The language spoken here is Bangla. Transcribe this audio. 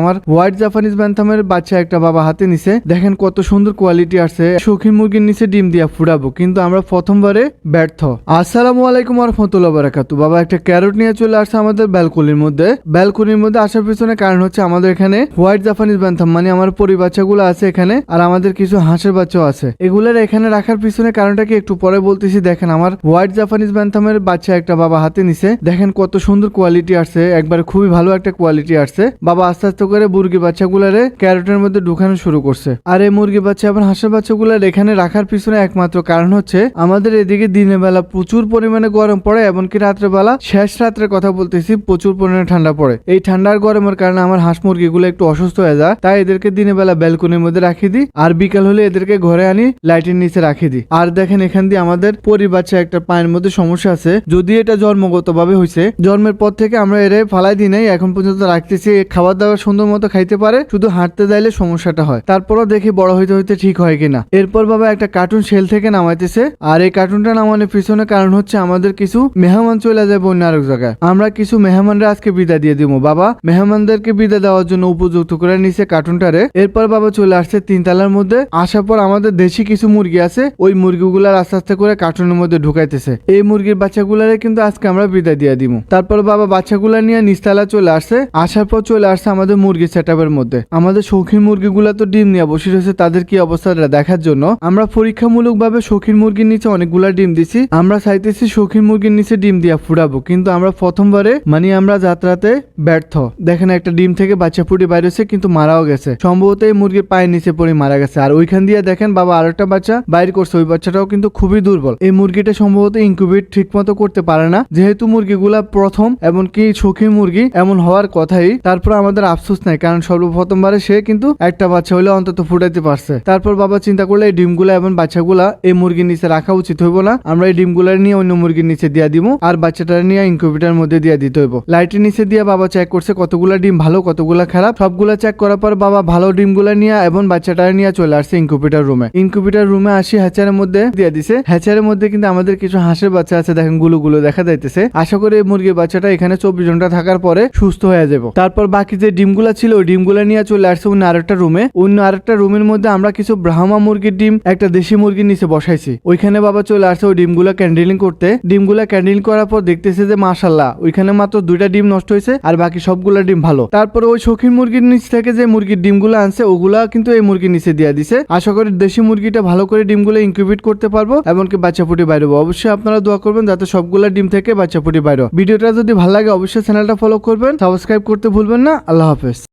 আমার হোয়াইট জাপানিজ ব্যান্থামের বাচ্চা একটা বাবা হাতে নিছে। দেখেন কত সুন্দর কোয়ালিটি আছে শৌখিন মুরগির নিচে ডিম দিয়া ফুরাবো কিন্তু আমরা প্রথমবারে ব্যর্থ। আসসালামু আলাইকুম রহমতুল্লাহ বারাকাতু। বাবা, একটা ক্যারট নিয়ে চলে আসছে আমাদের ব্যালকনির মধ্যে। ব্যালকনির মধ্যে আসার পিছনে কারণ হচ্ছে আমাদের এখানে হোয়াইট জাপানিজ ব্যান্থাম মানে আমার পরি বাচ্চাগুলো আছে এখানে, আর আমাদের কিছু হাঁসের বাচ্চাও আছে। এগুলোর এখানে রাখার পিছনে কারণটা কি একটু পরে বলতেছি? দেখেন আমার হোয়াইট জাপানিজ ব্যান্থামের বাচ্চা একটা বাবা হাতে নিছে। দেখেন কত সুন্দর কোয়ালিটি আসছে, একবার খুবই ভালো একটা কোয়ালিটি আসছে। বাবা আস্তে করে মুরগি বাচ্চাগুলারে ক্যারটের মধ্যে ঢুকানো শুরু করছে। আর এই মুরগি বাচ্চা এবং হাঁসের বাচ্চাগুলার এখানে রাখার পিছনে একমাত্র কারণ হচ্ছে, আমাদের এদিকে দিনের বেলা প্রচুর পরিমাণে গরম পড়ে, এমনকি রাত্রে বেলা শেষ রাত্রে কথা বলতেছি, প্রচুর পরিমাণে ঠান্ডা পড়ে। এই ঠান্ডার গরমের কারণে আমার হাঁস মুরগিগুলো একটু অসুস্থ হয়ে যায়, তাই এদেরকে দিনের বেলা ব্যালকনির মধ্যে রাখি দিই, আর বিকাল হলে এদেরকে ঘরে আনি, লাইটের নিচে রাখি দিই। আর দেখেন এখান দিয়ে আমাদের পরি বাচ্চা একটা পায়ের মধ্যে সমস্যা আছে, যদি এটা জন্মগত ভাবে হয়েছে জন্মের পর থেকে আমরা এর ফালাই দিই নাই, এখন পর্যন্ত রাখতেছি খাবার দাবার সুন্দর মতো খাইতে পারে, শুধু হাঁটতে যাইলে সমস্যাটা হয়। তারপরও দেখি বড় হইতে হইতে ঠিক হয় কিনা। এরপর বাবা একটা কার্টুন সেল থেকে নামাইতেছে, আর এই কার্টুনটা নামানোর পিছনে কারণ হচ্ছে আমাদের কিছু মেহমান চলে যাবে অন্য আরেক জায়গায়। আমরা কিছু মেহমানরা আজকে বিদায় দিয়ে দিব বাবা, মেহমানদেরকে বিদায় দেওয়ার জন্য উপযুক্ত করে নিছে কার্টুনটারে এরপর বাবা চলে আসছে তিনতলার মধ্যে। আসার পর আমাদের দেশি কিছু মুরগি আছে, ওই মুরগিগুলার আস্তে আস্তে করে কার্টুনের মধ্যে ঢুকাইতেছে। এই মুরগির বাচ্চাগুলারে কিন্তু আজকে আমরা বিদায় দিয়ে দিব তারপর বাবা বাচ্চাগুলা নিয়ে নিস্তালা চলে আসছে। আসার পর চলে আসছে আমাদের মুরগি সেট মধ্যে। আমাদের শৌখিন মুরগিগুলা তো ডিম নিয়ে বসে রয়েছে, তাদের কি অবস্থা দেখার জন্য? আমরা পরীক্ষামূলক ভাবে শৌখিন মুরগির নিচে অনেকগুলা ডিম দিছি। আমরা চাইতেছি শৌখিন মুরগির নিচে ডিম দিয়া ফুরাবো, কিন্তু আমরা প্রথমবারে মানে আমরা যাত্রাতে ব্যর্থ। দেখেন একটা ডিম থেকে বাচ্চা ফুটে বাইরেছে কিন্তু মারাও গেছে। সম্ভবত এই মুরগির পায়ের নিচে পড়ে মারা গেছে। আর ওইখান দিয়ে দেখেন বাবা আরেকটা বাচ্চা বাইর করছে, ওই বাচ্চাটাও কিন্তু খুবই দুর্বল। এই মুরগিটা সম্ভবত ইনকিউবেট ঠিক মতো করতে পারে না। যেহেতু মুরগিগুলা প্রথম, এমনকি শৌখিন মুরগি এমন হওয়ার কথাই, তারপর আমাদের আফসোস নাই, কারণ সর্বপ্রথমবারে সে কিন্তু একটা বাচ্চা হলে অন্তত ফুটাইতে পারছে। তারপর বাবা চিন্তা করলে এই ডিমগুলা এবং বাচ্চাগুলা এই মুরগির নিচে রাখা উচিত হইব না। আমরা এই ডিমগুলা নিয়ে অন্য মুরগির নিচে দিয়া দিব আর বাচ্চাটা নিয়ে ইনকিউবেটার মধ্যে দিয়ে দিতে হইব। লাইটের নিচে দিয়ে বাবা চেক করছে কতগুলা ডিম ভালো, কতগুলা খারাপ। সবগুলা চেক করার পর বাবা ভালো ডিমগুলা নিয়ে এবং বাচ্চাটা নিয়ে চলে আসছে ইনকিউবেটার রুমে ইনকিউবেটার রুমে আসি হ্যাচারের মধ্যে দিয়ে দিছে। হ্যাচারের মধ্যে কিন্তু আমাদের কিছু হাঁসের বাচ্চা আছে, দেখেনগুলো গুলো দেখা যাইতেছে। আশা করি মুরগির বাচ্চাটা এখানে চব্বিশ ঘণ্টা থাকার পরে সুস্থ হয়ে যাব তারপর বাকি যে ডিমগুলা ছিল, ওই ডিমগুলা নিয়ে চলে আসছে অন্য আরেকটা রুমে। অন্য আরেকটা রুমের মধ্যে আমরা কিছু ব্রাহ্মা মুরগির ডিম, একটা দেশি মুরগির নিচে বসাইছি। ওইখানে বাবা চলে আসছে ওই ডিমগুলা ক্যান্ডেলিং করতে। ডিমগুলা ক্যান্ডেলিং করার পর দেখতেছে যে মাশাল্লাহ ওইখানে মাত্র দুইটা ডিম নষ্ট হয়েছে আর বাকি সবগুলা ডিম ভালো। তারপরে ওই শৌখিন মুরগির নিচ থেকে যে মুরগির ডিমগুলো আনছে, ওগুলা কিন্তু এই মুরগির নিচে দিয়ে দিছে। আশা করি দেশি মুরগিটা ভালো করে ডিমগুলো ইনকিউবেট করতে পারব, এমনকি বাচ্চা ফুটি বাইরে। অবশ্যই আপনারা দোয়া করবেন যাতে সবগুলা ডিম থেকে বাচ্চা ফুটি বাইরে। ভিডিওটা যদি ভালো লাগে, অবশ্যই চ্যানেলটা ফলো করবেন। সাবস্ক্রাইব করতে ভুলবেন না। আল্লাহ help